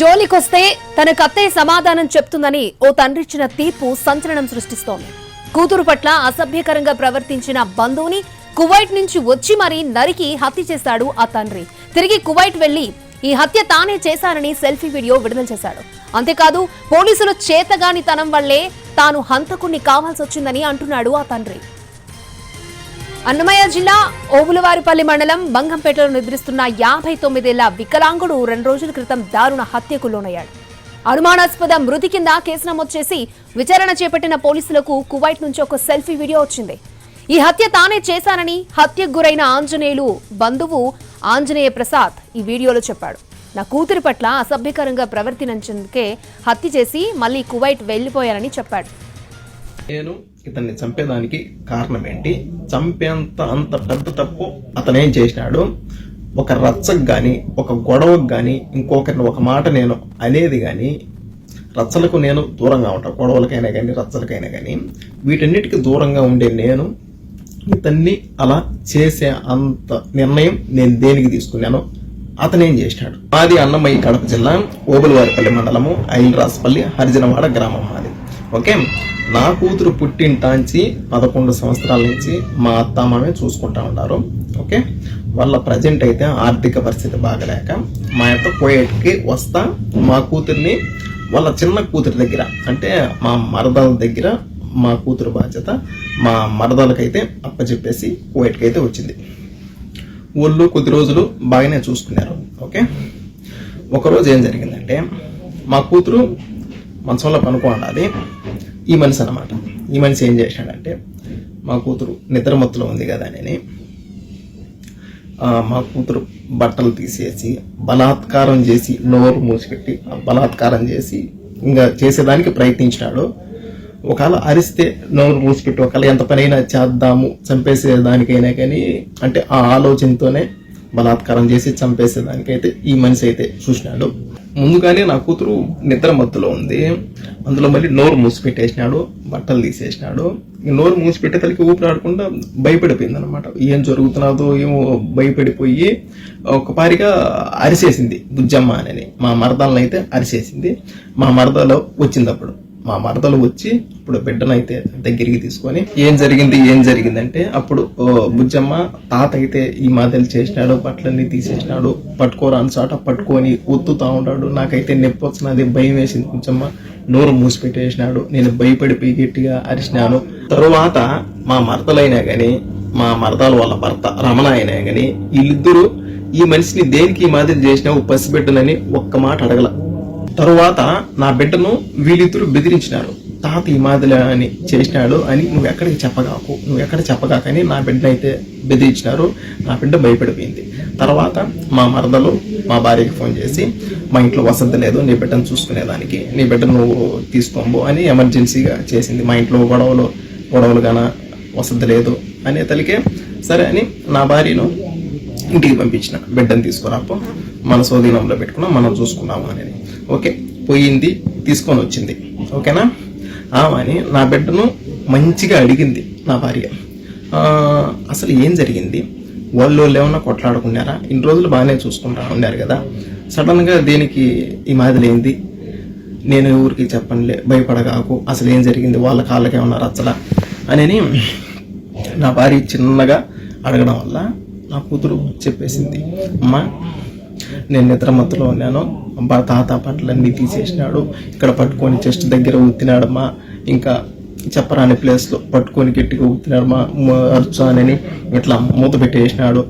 జోలికొస్తే తన కత్తే సమాధానం చెప్తుందని ఓ తండ్రిచ్చిన తీర్పు సంచలనం సృష్టిస్తోంది. కూతురు పట్ల అసభ్యకరంగా ప్రవర్తించిన బంధువుని కువైట్ నుంచి వచ్చి మరీ నరికి హత్య చేశాడు ఆ తండ్రి. తిరిగి కువైట్ వెళ్ళి ఈ హత్య తానే చేశానని సెల్ఫీ వీడియో విడుదల చేశాడు. అంతేకాదు పోలీసులు చేతగాని తనం వల్లే తాను హంతకుణ్ణి కావాల్సి వచ్చిందని అంటున్నాడు ఆ తండ్రి. అన్నమయ్య జిల్లా ఓబులవారిపల్లి మండలం బంగంపేటలో నిద్రిస్తున్న యాభై తొమ్మిదేళ్ళ వికలాంగుడు రెండు రోజుల క్రితం దారుణ హత్యకు లోనయ్యాడు. అనుమానాస్పద మృతి కింద కేసు నమోదు చేసి విచారణ చేపట్టిన పోలీసులకు కువైట్ నుంచి ఒక సెల్ఫీ వీడియో వచ్చింది. ఈ హత్య తానే చేశానని హత్యకు గురైన ఆంజనేయులు బంధువు ఆంజనేయ ప్రసాద్ ఈ వీడియోలో చెప్పాడు. నా కూతురి పట్ల అసభ్యకరంగా ప్రవర్తించేందుకే హత్య చేసి మళ్ళీ కువైట్ వెళ్ళిపోయానని చెప్పాడు. నేను ఇతన్ని చంపేదానికి కారణం ఏంటి? చంపేంత అంత పెద్ద తప్పు అతనేం చేసినాడు? ఒక రచ్చకు కానీ ఒక గొడవకు కానీ ఇంకొకరిని ఒక మాట నేను అనేది కానీ రచ్చలకు నేను దూరంగా ఉంటాను గొడవలకైనా కానీ రచ్చలకైనా కానీ వీటన్నిటికీ దూరంగా ఉండే నేను ఇతన్ని అలా చేసే అంత నిర్ణయం నేను దేనికి తీసుకున్నాను అతనేం చేసినాడు? మాది అన్నమయ్య కడప జిల్లా ఓబులవారిపల్లి మండలము ఐలరాసుపల్లి హరిజనవాడ గ్రామం మాది. ఓకే? నా కూతురు పుట్టింటాంచి పదకొండు సంవత్సరాల నుంచి మా అత్త మామే చూసుకుంటా ఉన్నారు ఓకే? వాళ్ళ ప్రజెంట్ అయితే ఆర్థిక పరిస్థితి బాగలేక మా యొక్క కోయట్కి వస్తా మా కూతుర్ని వాళ్ళ చిన్న కూతురి దగ్గర అంటే మా మరదల దగ్గర మా కూతురు బాధ్యత మా మరదలకైతే అప్పచెప్పేసి కోయట్కి అయితే వచ్చింది. ఊళ్ళు కొద్ది రోజులు బాగానే చూసుకున్నారు. ఓకే? ఒకరోజు ఏం జరిగిందంటే మా కూతురు మంచంలో పనుకో ఉండాలి ఈ మనిషి అనమాట ఈ మనిషి ఏం చేశాడంటే మా కూతురు నిద్రమత్తులో ఉంది కదా అని మా కూతురు బట్టలు తీసేసి బలాత్కారం చేసి నోరు మూసిపెట్టి బలాత్కారం చేసి ఇంకా చేసేదానికి ప్రయత్నించినాడు. ఒకవేళ అరిస్తే నోరు మూసిపెట్టి ఒకవేళ ఎంత పనైనా చేద్దాము చంపేసేదానికైనా కానీ అంటే ఆ ఆలోచనతోనే బలాత్కారం చేసి చంపేసేదానికైతే ఈ మనిషి అయితే చూసినాడు. ముందుగానే నా కూతురు నిద్ర మత్తులో ఉంది. అందులో మళ్ళీ నోరు మూసిపెట్టేసినాడు బట్టలు తీసేసినాడు. ఈ నోరు మూసిపెట్టే తలకి ఊపిరాడకుండా భయపడిపోయింది అనమాట ఏం జరుగుతున్నదో ఏమో భయపడిపోయి ఒకపారిగా అరిసేసింది బుజ్జమ్మ అని మా మరదలను అయితే అరిసేసింది. మా మరదలో వచ్చింది అప్పుడు. మా మరదలు వచ్చి ఇప్పుడు బిడ్డనైతే దగ్గరికి తీసుకొని ఏం జరిగింది ఏం జరిగిందంటే అప్పుడు బుజ్జమ్మ తాత అయితే ఈ మాదిరి చేసినాడు బట్టలన్నీ తీసేసినాడు పట్టుకోరాని చాట పట్టుకొని ఒత్తుతా ఉన్నాడు. నాకైతే నొప్పి వచ్చినది భయం వేసింది బుజ్జమ్మ. నోరు మూసిపెట్టేసినాడు నేను భయపడిపోయి గట్టిగా అరిచినాను తరువాత మా మరదలైనా కానీ మా మరదలు వాళ్ళ భర్త రమణ అయినా కానీ వీళ్ళిద్దరూ ఈ మనిషిని దేనికి ఈ మాదిరి చేసినావు పసిబిడ్డనని ఒక్క మాట అడగల. తరువాత నా బిడ్డను వీళ్ళిద్దరూ బెదిరించినారు. తాత ఈ మాదిరి అని చేసినాడు అని నువ్వు ఎక్కడికి చెప్పగాకు నువ్వు ఎక్కడ చెప్పగాకని నా బిడ్డనైతే బెదిరించినారు. నా బిడ్డ భయపడిపోయింది. తర్వాత మా మరదలు మా భార్యకి ఫోన్ చేసి మా ఇంట్లో వసతి లేదు నీ బిడ్డను చూసుకునేదానికి నీ బిడ్డ నువ్వు తీసుకోబో అని ఎమర్జెన్సీగా చేసింది. మా ఇంట్లో గొడవలు గొడవలు గాన వసతి లేదు అనే తలికే సరే అని నా భార్యను ఇంటికి పంపించిన. బిడ్డను తీసుకురాపో మన స్వాధీనంలో పెట్టుకున్నాం మనం చూసుకున్నాము అనేది ఓకే పోయింది తీసుకొని వచ్చింది. ఓకేనా? ఆమెని నా బిడ్డను మంచిగా అడిగింది నా భార్య. అసలు ఏం జరిగింది? వాళ్ళు వాళ్ళు ఏమన్నా కొట్లాడుకున్నారా? ఇన్ని రోజులు బాగానే చూసుకుంటా ఉన్నారు కదా. సడన్గా దేనికి ఈ మాదిరింది నేను ఊరికి చెప్పనులే భయపడగాకు అసలు ఏం జరిగింది? వాళ్ళ కాళ్ళకి ఏమన్నా రచ్చలా? అని నా భార్య చిన్నగా అడగడం వల్ల నా కూతురు చెప్పేసింది అమ్మా నేను నిద్ర మత్తులో ఉన్నాను. అబ్బా తాత పట్లన్నీ తీసేసినాడు. ఇక్కడ పట్టుకొని చెస్ట్ దగ్గర ఊతినాడమ్మా. ఇంకా చెప్పరాని ప్లేస్లో పట్టుకొని గట్టిగా ఊతినాడమ్మా. అర్చానని ఇట్లా మూత పెట్టేసినాడు.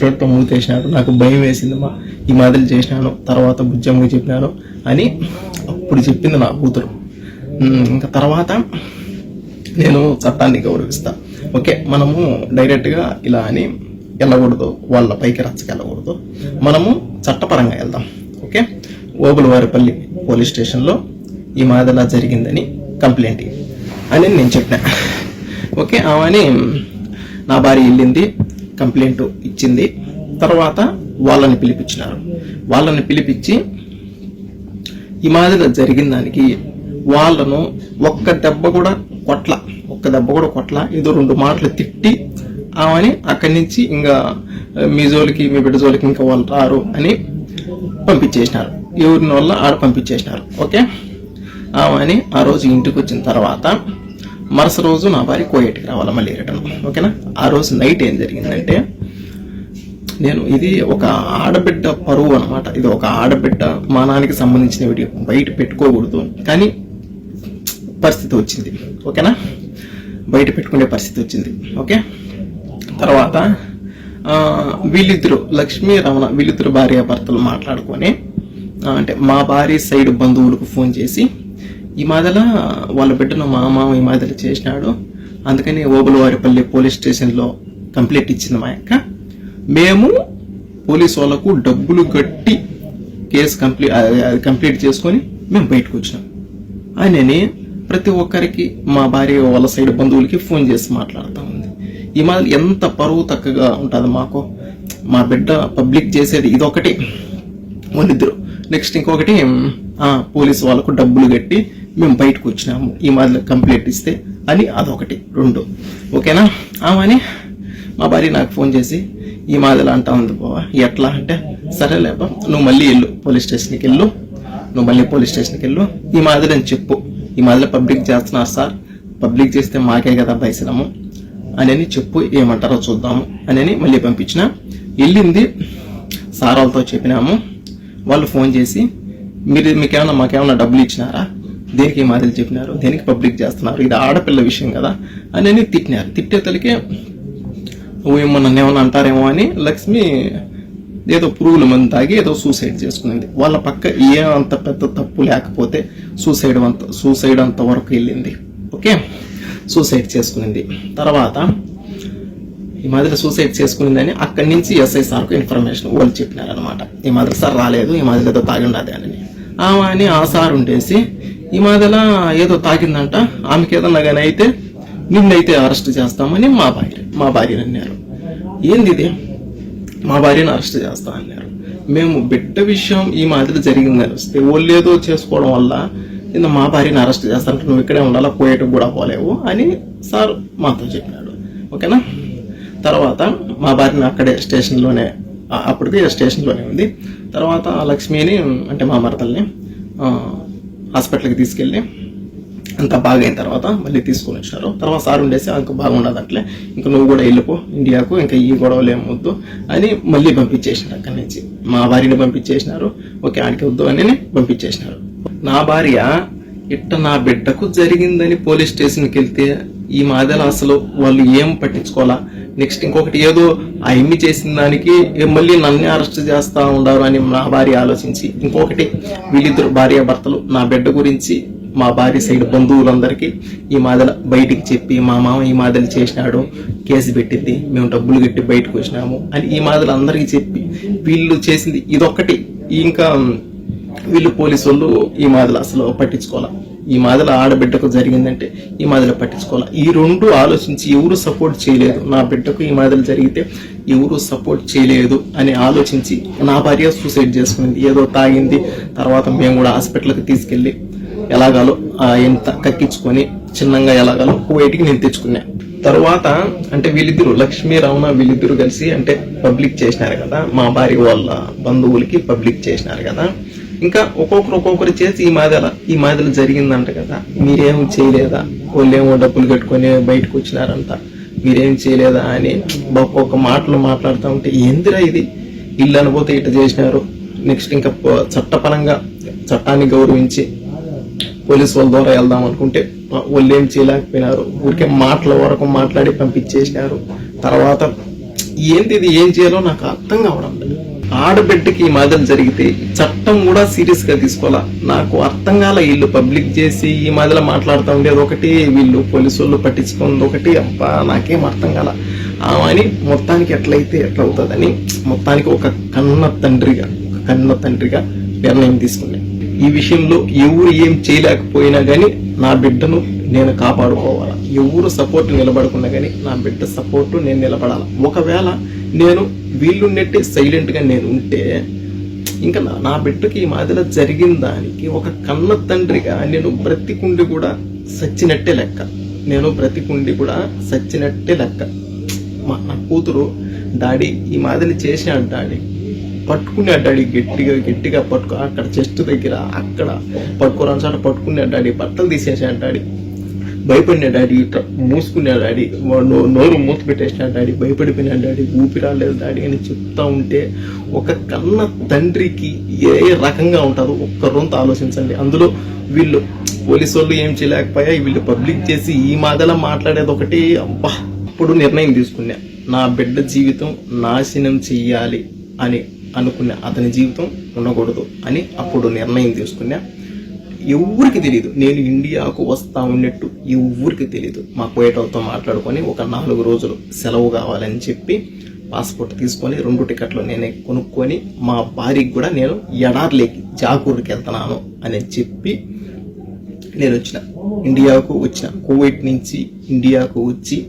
చేత్తో మూతేసినాడు. నాకు భయం వేసింది మా ఈ మాదిరి చేసినాను. తర్వాత బుజ్జమ్మకి చెప్పినాను అని అప్పుడు చెప్పింది నా కూతురు. ఇంకా తర్వాత నేను చట్టాన్ని గౌరవిస్తా. ఓకే మనము డైరెక్ట్గా ఇలా అని వెళ్ళకూడదు వాళ్ళ పైకి రచ్చకెళ్ళకూడదు మనము చట్టపరంగా వెళ్దాం ఓకే? ఓగులవారిపల్లి పోలీస్ స్టేషన్లో ఈ మాదిలా జరిగిందని కంప్లైంట్ అని నేను చెప్పిన. ఓకే? ఆమెని నా భార్య వెళ్ళింది కంప్లైంట్ ఇచ్చింది. తర్వాత వాళ్ళని పిలిపించినారు. వాళ్ళని పిలిపించి ఈ మాదిరిగా జరిగిన దానికి వాళ్ళను ఒక్క దెబ్బ కూడా కొట్ల ఒక్క దెబ్బ కూడా కొట్ల ఏదో రెండు మాటలు తిట్టి ఆమెని అక్కడి నుంచి ఇంకా మీ జోలికి మీ బిడ్డ జోలికి ఇంకా వాళ్ళు రారు అని పంపించేసినారు. ఎవరిని వల్ల ఆడ పంపించేసినారు ఓకే? ఆమెని ఆ రోజు ఇంటికి వచ్చిన తర్వాత మరుస రోజు నా భార్య కోయేటికి రావాలి మళ్ళీ రిటర్న్ ఓకేనా? ఆ రోజు నైట్ ఏం జరిగిందంటే నేను ఇది ఒక ఆడబిడ్డ పరువు అనమాట ఇది ఒక ఆడబిడ్డ మానానికి సంబంధించిన వీడియో. బయట పెట్టుకోకూడదు. కానీ పరిస్థితి వచ్చింది ఓకేనా? బయట పెట్టుకునే పరిస్థితి వచ్చింది ఓకే? తర్వాత వీళ్ళిద్దరు లక్ష్మీ రమణ వీళ్ళిద్దరు భార్య భర్తలు మాట్లాడుకొని అంటే మా భార్య సైడ్ బంధువులకు ఫోన్ చేసి ఈ మాదల వాళ్ళ బిడ్డను మా మామ ఈ మాదల చేసినాడు. అందుకని ఓబులవారిపల్లి పోలీస్ స్టేషన్లో కంప్లైంట్ ఇచ్చింది మా యొక్క మేము పోలీస్ వాళ్ళకు డబ్బులు కట్టి కేసు కంప్లీట్ కంప్లీట్ చేసుకొని మేము బయటకు వచ్చినాం. ఆయనని ప్రతి ఒక్కరికి మా భార్య వాళ్ళ సైడ్ బంధువులకి ఫోన్ చేసి మాట్లాడుతూ ఈ మాదిరి ఎంత పరువు తక్కగా ఉంటుంది మాకు. మా బిడ్డ పబ్లిక్ చేసేది ఇదొకటి. వాళ్ళిద్దరు. నెక్స్ట్ ఇంకొకటి పోలీస్ వాళ్ళకు డబ్బులు కట్టి మేము బయటకు వచ్చినాము. ఈ మాదిరి కంప్లైంట్ ఇస్తే అని అదొకటి. రెండు. ఓకేనా? ఆమెని మా భార్య నాకు ఫోన్ చేసి ఈ మాదిరి అంటా ఉంది బావా. ఎట్లా అంటే సరేలే బా నువ్వు మళ్ళీ వెళ్ళు పోలీస్ స్టేషన్కి వెళ్ళు. నువ్వు మళ్ళీ పోలీస్ స్టేషన్కి వెళ్ళు. ఈ మాదిరి అని చెప్పు. ఈ మాదిరి పబ్లిక్ చేస్తున్నారు సార్. పబ్లిక్ చేస్తే మాకే కదా భయసరము అని చెప్పు ఏమంటారో చూద్దాము. అని మళ్ళీ పంపించిన. వెళ్ళింది. సార్ వాళ్ళతో చెప్పినాము. వాళ్ళు ఫోన్ చేసి మీరు మీకేమన్నా మాకేమన్నా డబ్బులు ఇచ్చినారా? దేనికి ఈ మాదిరి చెప్పినారు? దేనికి పబ్లిక్ చేస్తున్నారు? ఇది ఆడపిల్ల విషయం కదా. అని తిట్టినారు. తిట్టే తలికే ఏమో నన్ను ఏమన్నా అంటారేమో అని లక్ష్మి ఏదో పురుగుల మందు తాగి ఏదో సూసైడ్ చేసుకునింది. వాళ్ళ పక్క ఏ అంత పెద్ద తప్పు లేకపోతే సూసైడ్ అంత సూసైడ్ అంత వరకు వెళ్ళింది. ఓకే? సూసైడ్ చేసుకునింది. తర్వాత ఈ మాదిరి సూసైడ్ చేసుకునిందని అక్కడి నుంచి ఎస్ఐ సార్కు ఇన్ఫర్మేషన్ వాళ్ళు చెప్పినారనమాట ఈ మాదిరి సార్ రాలేదు ఈ మాదిరి ఏదో తాగి ఉన్నది అని. ఆమె అని ఆ సార్ ఉండేసి ఈ మాదిల ఏదో తాగిందంట ఆమెకి ఏదన్నా కానీ అయితే నిన్నైతే అరెస్ట్ చేస్తామని మా భార్య మా భార్యని అన్నారు. ఏంది ఇది? మా భార్యను అరెస్ట్ చేస్తా అన్నారు. మేము బిడ్డ విషయం ఈ మాదిరి జరిగిందని వస్తే వాళ్ళు ఏదో చేసుకోవడం వల్ల నిన్న మా భార్యను అరెస్ట్ చేస్తానంటే నువ్వు ఇక్కడే ఉండాలా? పోయేటకు కూడా పోలేవు అని సార్ మాతో చెప్పినాడు ఓకేనా? తర్వాత మా భార్యను అక్కడే స్టేషన్లోనే అప్పటికి స్టేషన్లోనే ఉంది. తర్వాత ఆ లక్ష్మిని అంటే మా మరదల్ని హాస్పిటల్కి తీసుకెళ్ళి అంతా బాగైన తర్వాత మళ్ళీ తీసుకొని వచ్చినారు తర్వాత సార్ ఉండేసి ఇంకా బాగుండదు అట్లే ఇంకా నువ్వు కూడా వెళ్ళిపో ఇండియాకు ఇంకా ఈ గొడవలు ఏమొద్దు వద్దు అని మళ్ళీ పంపించేసినారు అక్కడి నుంచి. మా భార్యని పంపించేసినారు. ఓకే ఆడికి వద్దు అని పంపించేసినారు. నా భార్య ఇట్ట నా బిడ్డకు జరిగిందని పోలీస్ స్టేషన్కి వెళ్తే ఈ మాదల అసలు వాళ్ళు ఏం పట్టించుకోవాలా? నెక్స్ట్ ఇంకొకటి ఏదో ఆ ఎమ్మి చేసిన దానికి మళ్ళీ నన్నే అరెస్ట్ చేస్తూ ఉండారు అని నా భార్య ఆలోచించి ఇంకొకటి వీళ్ళిద్దరు భార్య భర్తలు నా బిడ్డ గురించి మా భార్య సైడ్ బంధువులందరికీ ఈ మాదల బయటికి చెప్పి మా మామ ఈ మాదలు చేసినాడు కేసు పెట్టింది మేము డబ్బులు కట్టి బయటకు వచ్చినాము అని ఈ మాదలు అందరికీ చెప్పి వీళ్ళు చేసింది ఇదొక్కటి. ఇంకా వీళ్ళు పోలీసు వాళ్ళు ఈ మాదలు అసలు పట్టించుకోవాలా? ఈ మాదల ఆడబిడ్డకు జరిగిందంటే ఈ మాదల పట్టించుకోవాలా? ఈ రెండు ఆలోచించి ఎవరు సపోర్ట్ చేయలేదు. నా బిడ్డకు ఈ మాదిరి జరిగితే ఎవరు సపోర్ట్ చేయలేదు అని ఆలోచించి నా భార్య సూసైడ్ చేసుకుంది. ఏదో తాగింది. తర్వాత మేము కూడా హాస్పిటల్కి తీసుకెళ్ళి ఎలాగాలో ఆ ఎంత కక్కించుకొని చిన్నంగా ఎలాగాలో కువైట్కి నేను తెచ్చుకున్నా. తర్వాత అంటే వీళ్ళిద్దరు లక్ష్మీ రమణ వీళ్ళిద్దరు కలిసి అంటే పబ్లిక్ చేసినారు కదా మా భార్య వాళ్ళ బంధువులకి పబ్లిక్ చేసినారు కదా. ఇంకా ఒక్కొక్కరు ఒక్కొక్కరు చేసి ఈ మాదల ఈ మాదల జరిగిందంట కదా. మీరేం చేయలేదా? వాళ్ళేమో డబ్బులు కట్టుకొని బయటకు వచ్చినారంట. మీరేం చేయలేదా అని ఒక్కొక్క మాటలు మాట్లాడుతూ ఉంటే ఏందిరా ఇది? ఇల్లు అనిపోతే ఇట్లా చేసినారు. నెక్స్ట్ ఇంకా చట్టపరంగా చట్టాన్ని గౌరవించి పోలీసు వాళ్ళ ద్వారా వెళ్దాం అనుకుంటే వాళ్ళు ఏం చేయలేకపోయినారు. ఊరికే మాటల వరకు మాట్లాడి పంపించేసినారు. తర్వాత ఏంది ఇది? ఏం చేయాలో నాకు అర్థం కావడం లేదు. ఆడబిడ్డకి ఈ మాదిరి జరిగితే చట్టం కూడా సీరియస్గా తీసుకోవాలా? నాకు అర్థం కాల వీళ్ళు పబ్లిక్ చేసి ఈ మాదిరిలో మాట్లాడుతూ ఉండేది ఒకటి. వీళ్ళు పోలీసు వాళ్ళు పట్టించుకుంది ఒకటి. అబ్బా నాకేం అర్థం కాల. అని మొత్తానికి ఎట్లయితే ఎట్లా అవుతుందని మొత్తానికి ఒక కన్న తండ్రిగా ఒక కన్న తండ్రిగా నిర్ణయం తీసుకున్నాను ఈ విషయంలో ఎవరు ఏం చేయలేకపోయినా కానీ నా బిడ్డను నేను కాపాడుకోవాలా. ఎవరు సపోర్ట్ నిలబడకుండా కానీ నా బిడ్డ సపోర్టు నేను నిలబడాలి. ఒకవేళ నేను వీళ్ళు నెట్టి సైలెంట్గా నేను ఉంటే ఇంకా నా- నా బిడ్డకి ఈ మాదిరిలో జరిగిన దానికి ఒక కన్న తండ్రిగా నేను బ్రతికుండి కూడా సచ్చినట్టే లెక్క. నేను బ్రతికుండి కూడా సచ్చినట్టే లెక్క. మా నా కూతురు డాడీ ఈ మాదిరి చేసినాడు డాడీ. పట్టుకునే డాడీ గట్టిగా గట్టిగా పట్టుకో అక్కడ చెస్ట్ దగ్గర అక్కడ పట్టుకోరాని చోట పట్టుకునే డాడీ బట్టలు తీసేసాడు డాడీ. భయపడిన డాడీ ఇట్లా మూసుకున్నాడు డాడీ నోరు మూసి పెట్టేసిన డాడీ భయపడిపోయిన డాడీ ఊపిరాలేదు డాడీ అని చెప్తా ఉంటే ఒక కన్న తండ్రికి ఏ రకంగా ఉంటుందో ఒక్క రొంత ఆలోచించండి. అందులో వీళ్ళు పోలీసు వాళ్ళు ఏం చేయలేకపోయా వీళ్ళు పబ్లిక్ చేసి ఈ మాదలా మాట్లాడేది ఒకటి అబ్బా అప్పుడు నిర్ణయం తీసుకున్నా. నా బిడ్డ జీవితం నాశనం చెయ్యాలి అని అనుకున్నా అతని జీవితం ఉండకూడదు అని అప్పుడు నిర్ణయం తీసుకున్నా. ఎవరికి తెలియదు నేను ఇండియాకు వస్తా ఉన్నట్టు ఎవరికి తెలియదు మా కోయటలతో మాట్లాడుకొని ఒక నాలుగు రోజులు సెలవు కావాలని చెప్పి పాస్పోర్ట్ తీసుకొని రెండు టికెట్లు నేనే కొనుక్కొని మా భార్యకి కూడా నేను ఎడార్లేకి జాకూర్కి వెళ్తున్నాను అని చెప్పి నేను వచ్చిన. ఇండియాకు వచ్చిన. కోవిడ్ నుంచి ఇండియాకు వచ్చి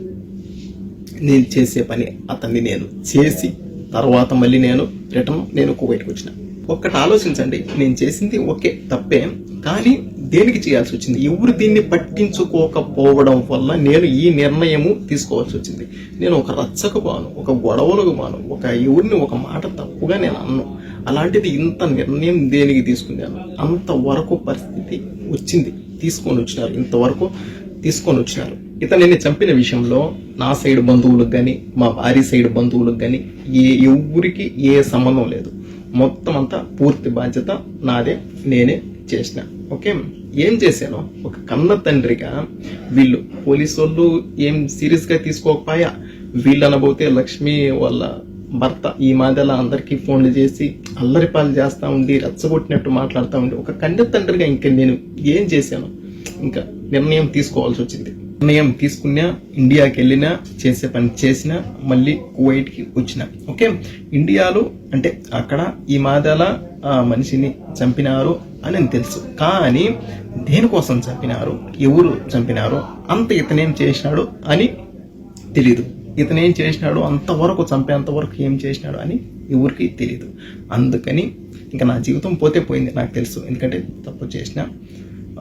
నేను చేసే పని అతన్ని నేను చేసి తర్వాత మళ్ళీ నేను రిటర్న్ నేను కువైట్కి వచ్చిన. ఒక్కటి ఆలోచించండి నేను చేసింది ఓకే తప్పే కానీ దేనికి చేయాల్సి వచ్చింది? ఎవరు దీన్ని పట్టించుకోకపోవడం వల్ల నేను ఈ నిర్ణయము తీసుకోవాల్సి వచ్చింది? నేను ఒక రచ్చకు బాను ఒక గొడవలకు బాను ఒక ఎవరిని ఒక మాట తప్పుగా నేను అన్ను. అలాంటిది ఇంత నిర్ణయం దేనికి తీసుకున్నాను? అంతవరకు పరిస్థితి వచ్చింది తీసుకొని వచ్చినారు ఇంతవరకు తీసుకొని వచ్చినారు. ఇతనిని చంపిన విషయంలో నా సైడ్ బంధువులకు కానీ మా భార్య సైడ్ బంధువులకు కానీ ఏ ఎవరికి ఏ సంబంధం లేదు. మొత్తం అంతా పూర్తి బాధ్యత నాదే నేనే చేసిన. ఓకే? ఏం చేశాను ఒక కన్న తండ్రిగా వీళ్ళు పోలీసు వాళ్ళు ఏం సీరియస్గా తీసుకోకపోయా? వీళ్ళు అనబోతే లక్ష్మి వాళ్ళ భర్త ఈ మధ్యలో అందరికీ ఫోన్లు చేసి అల్లరిపాలు చేస్తా ఉండి రెచ్చగొట్టినట్టు మాట్లాడుతూ ఉండి ఒక కన్న తండ్రిగా ఇంకా నేను ఏం చేశాను? ఇంకా నిర్ణయం తీసుకోవాల్సి వచ్చింది. నిర్ణయం తీసుకున్నా ఇండియాకి వెళ్ళినా చేసే పని చేసినా మళ్ళీ కువైట్కి వచ్చిన. ఓకే? ఇండియాలో అంటే అక్కడ ఈ మాదాల ఆ మనిషిని చంపినారు అని తెలుసు. కానీ దేనికోసం చంపినారు? ఎవరు చంపినారు? అంత ఇతనేం చేసినాడు అని తెలీదు. ఇతనేం చేసినాడు? అంతవరకు చంపేంతవరకు ఏం చేసినాడు అని ఎవరికి తెలియదు అందుకని ఇంకా నా జీవితం పోతే పోయింది నాకు తెలుసు. ఎందుకంటే తప్పు చేసిన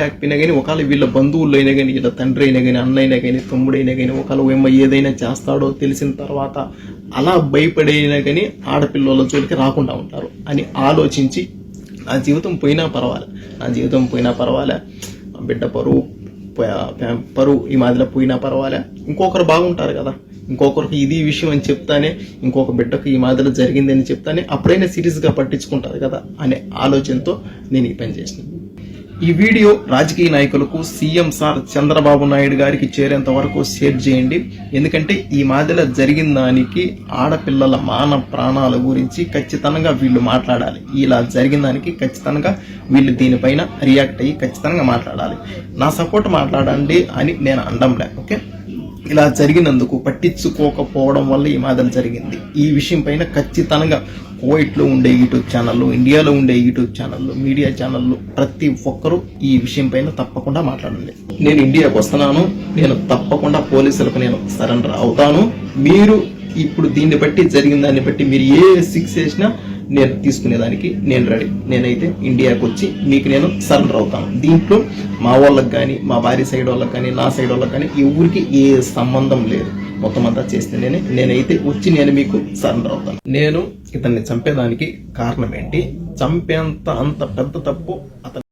లేకపోయినా కానీ ఒకవేళ వీళ్ళ బంధువుల్లో అయినా కానీ వీళ్ళ తండ్రి అయినా కానీ అన్న అయినా కానీ తమ్ముడైనా కానీ ఒకవేళ ఏమో ఏదైనా చేస్తాడో తెలిసిన తర్వాత అలా భయపడైనా కానీ ఆడపిల్లల జోలికి రాకుండా ఉంటారు అని ఆలోచించి నా జీవితం పోయినా పర్వాలే. నా జీవితం పోయినా పర్వాలే. బిడ్డ పరువు పరువు ఈ మాదిరిలో పోయినా పర్వాలే. ఇంకొకరు బాగుంటారు కదా. ఇంకొకరికి ఇది విషయం అని చెప్తానే ఇంకొక బిడ్డకు ఈ మాదిరిలో జరిగిందని చెప్తానే అప్పుడైనా సీరియస్గా పట్టించుకుంటారు కదా అనే ఆలోచనతో నేను ఈ పని చేసినాను ఈ వీడియో రాజకీయ నాయకులకు సీఎం సార్ చంద్రబాబు నాయుడు గారికి చేరేంత వరకు షేర్ చేయండి. ఎందుకంటే ఈ మాదిరిలో జరిగిన దానికి ఆడపిల్లల మాన ప్రాణాల గురించి ఖచ్చితంగా వీళ్ళు మాట్లాడాలి. ఇలా జరిగిన దానికి ఖచ్చితంగా వీళ్ళు దీనిపైన రియాక్ట్ అయ్యి ఖచ్చితంగా మాట్లాడాలి. నా సపోర్ట్ మాట్లాడండి అని నేను అండంలే ఓకే? ఇలా జరిగినందుకు పట్టించుకోకపోవడం వల్ల ఈ మాదిరి జరిగింది. ఈ విషయం పైన ఖచ్చితంగా కువైట్లో ఉండే యూట్యూబ్ ఛానళ్ళు ఇండియాలో ఉండే యూట్యూబ్ ఛానళ్ళు మీడియా ఛానళ్ళు ప్రతి ఒక్కరూ ఈ విషయం పైన తప్పకుండా మాట్లాడండి. నేను ఇండియాకు వస్తున్నాను నేను తప్పకుండా పోలీసులకు నేను సరెండర్ అవుతాను. మీరు ఇప్పుడు దీన్ని బట్టి జరిగిన దాన్ని బట్టి మీరు ఏ సిక్స్ చేసినా నేను తీసుకునేదానికి నేను రెడీ నేనైతే ఇండియాకి వచ్చి మీకు నేను సరెండర్ అవుతాను. దీంట్లో మా వాళ్ళకి కానీ మా భార్య సైడ్ వాళ్ళకి కానీ నా సైడ్ వాళ్ళకి కానీ ఎవరికి ఏ సంబంధం లేదు. మొత్తం అంతా చేస్తే నేనే నేనైతే వచ్చి నేను మీకు సరెండర్ అవుతాను. నేను ఇతన్ని చంపేదానికి కారణం ఏంటి? చంపేంత అంత పెద్ద తప్పు అతను